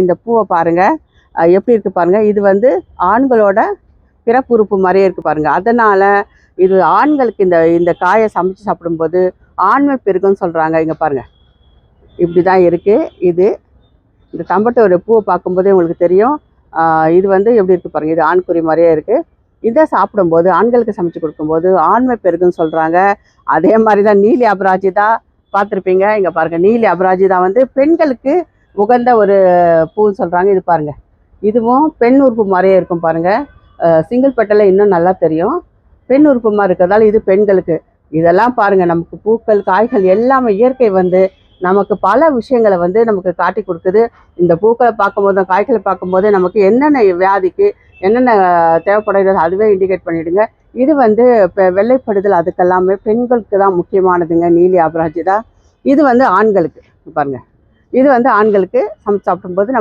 இந்த பூவை பாருங்கள் எப்படி இருக்குது பாருங்கள் இது வந்து ஆண்களோட பிறப்புறுப்பு மாதிரியே இருக்குது பாருங்கள் அதனால் இது ஆண்களுக்கு இந்த இந்த காயை சமைச்சு சாப்பிடும்போது ஆண்மை பெருகுன்னு சொல்கிறாங்க இங்கே பாருங்கள் இப்படி தான் இருக்குது இது இந்த தம்பட்டோட பூவை பார்க்கும்போதே உங்களுக்கு தெரியும். இது வந்து எப்படி இருக்குது பாருங்கள் இது ஆண்குறி மாதிரியே இருக்குது இதை சாப்பிடும்போது ஆண்களுக்கு சமைச்சு கொடுக்கும்போது ஆண்மை பெருகுன்னு சொல்கிறாங்க அதே மாதிரி தான் நீலி அபராஜிதா பார்த்துருப்பீங்க. இங்கே பாருங்கள் நீலி அபராஜிதா வந்து பெண்களுக்கு உகந்த ஒரு பூன்னு சொல்கிறாங்க இது பாருங்க. இதுவும் பெண் உறுப்பு மாதிரியே இருக்கும் பாருங்கள் சிங்கிள் பெட்டல இன்னும் நல்லா தெரியும். பெண் உறுப்பு மாதிரி இருக்கிறதால இது பெண்களுக்கு. இதெல்லாம் பாருங்கள் நமக்கு பூக்கள் காய்கள் எல்லாமே இயற்கை வந்து நமக்கு பல விஷயங்களை வந்து நமக்கு காட்டி கொடுக்குது. இந்த பூக்களை பார்க்கும்போதும் காய்களை பார்க்கும்போதே நமக்கு என்னென்ன வியாதிக்கு என்னென்ன தேவைப்படுகிறது அதுவே இண்டிகேட் பண்ணிவிடுங்க இது வந்து இப்போ வெள்ளைப்படுதல் அதுக்கெல்லாமே பெண்களுக்கு தான் முக்கியமானதுங்க. நீலி அபராஜிதா. இது வந்து ஆண்களுக்கு. பாருங்கள் இது வந்து ஆண்களுக்கு சமைச்சு சாப்பிடும்போது நம்ம